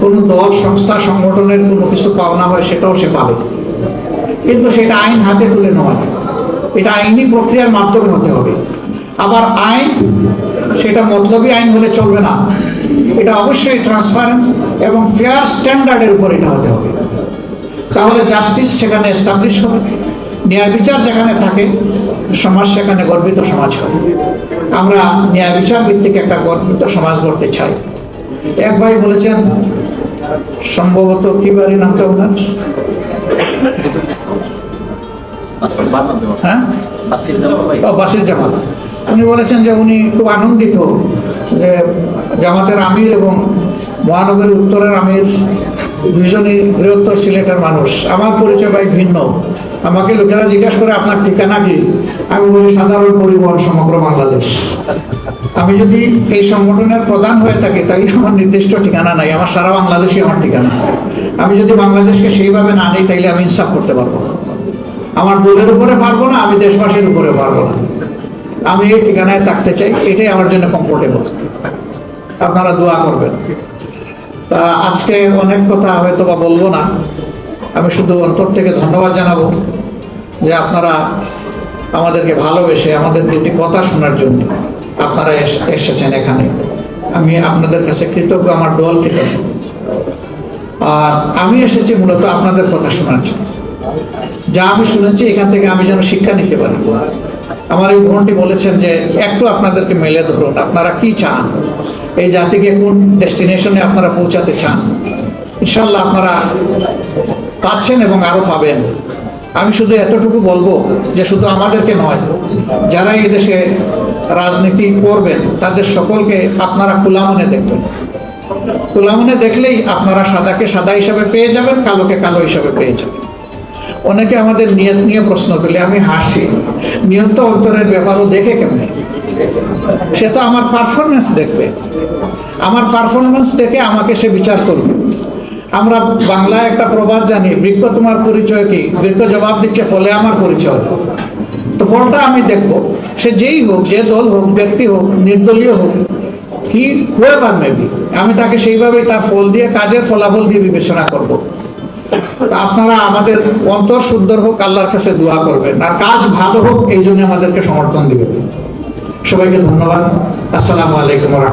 কোনো দল, সংস্থা, সংগঠনের কোনো কিছু পাওনা হয়, সেটাও সে পাবে। কিন্তু সেটা আইন হাতে তুলে নয় এটা আইনি প্রক্রিয়ার মাধ্যমে হতে হবে। আবার আইন, সেটা মতলবী আইন হলে চলবে না। এটা অবশ্যই ট্রান্সপারেন্ট এবং ফেয়ার স্ট্যান্ডার্ডের উপর এটা হতে হবে। তাহলে জাস্টিস সেখানে এস্টাবলিশ হবে। ন্যায় বিচার যেখানে থাকে, সমাজ সেখানে গর্বিত সমাজ হবে। আমরা ন্যায় বিচার ভিত্তিক একটা গর্বিত সমাজ গড়তে চাই। এক ভাই বলেছেন সম্ভবত কি বাড়ি নামটা ওনার হ্যাঁ? বাসির জামাত। উনি বলেছেন যে উনি খুব আনন্দিত যে জামাতের আমির এবং মহানগরী উত্তরের আমির দুইজনই বৃহত্তর সিলেটের মানুষ। আমার পরিচয় ভাই ভিন্ন। আমাকে লোকেরা জিজ্ঞাসা করে, আপনার ঠিকানা কি? আমি বলি, সাধারণ পরিবহন সমগ্র বাংলাদেশ। আমি যদি এই সংগঠনের প্রধান হয়ে থাকি, তাহলে আমার নির্দিষ্ট ঠিকানা নাই। আমার সারা বাংলাদেশই আমার ঠিকানা। আমি যদি বাংলাদেশকে সেইভাবে না নিই তাইলে আমি ইনসাফ করতে পারব না। আমার দলের উপরে পারব না, আমি দেশবাসীর উপরে পারব না। আমি এই ঠিকানায় থাকতে চাই, এটাই আমার জন্য কমফোর্টেবল আপনারা দোয়া করবেন। তা আজকে অনেক কথা হয়তো বা বলব না। আমি শুধু অন্তর থেকে ধন্যবাদ জানাব যে আপনারা আমাদেরকে ভালোবেসে আমাদের দুটি কথা শোনার জন্য আপনারা এসেছেন এখানে। আমি আপনাদের কাছে কৃতজ্ঞ, আমার দল কৃতজ্ঞ আর আমি এসেছি মূলত আপনাদের কথা শোনার জন্য। যা আমি শুনেছি, এখান থেকে আমি যেন শিক্ষা নিতে পারি। আমার এই বোনটি বলেছেন যে, একটু আপনাদেরকে মেলে ধরুন, আপনারা কি চান? এই জাতিকে কোন ডেস্টিনেশনে আপনারা পৌঁছাতে চান? ইনশাল্লাহ আপনারা পাচ্ছেন এবং আরও পাবেন। আমি শুধু এতটুকু বলব যে, শুধু আমাদেরকে নয়, যারা এই দেশে রাজনীতি করবেন, তাদের সকলকে আপনারা খোলা মনে দেখবেন। খোলা মনে দেখলেই আপনারা সাদাকে সাদা হিসাবে পেয়ে যাবেন, কালোকে কালো হিসাবে পেয়ে যাবেন। অনেকে আমাদের নিয়ত নিয়ে প্রশ্ন করলে আমি হাসি। নিয়ত অন্তরের ব্যাপারও দেখে কেমন? সে তো আমার পারফরমেন্স দেখবে। আমার পারফরমেন্স দেখে আমাকে সে বিচার করবে। আমরা বাংলায় একটা প্রবাদ জানি, বৃক্ষ তোমার পরিচয় কি? বৃক্ষ জবাব দিচ্ছে, ফলে আমার পরিচয়। তো ফলটা আমি দেখব। সে যেই হোক, যে দল হোক, ব্যক্তি হোক, নির্দলীয় হোক, কি হোয়েভার মেবি আমি তাকে সেইভাবেই তার ফল দিয়ে কাজের ফলাফল দিয়ে বিবেচনা করব। আপনারা আমাদের অন্তর সুন্দর হোক, আল্লাহর কাছে দোয়া করবেন। আর কাজ ভালো হোক, এই জন্য আমাদেরকে সমর্থন দিবেন। সবাইকে ধন্যবাদ। আসসালামু আলাইকুম।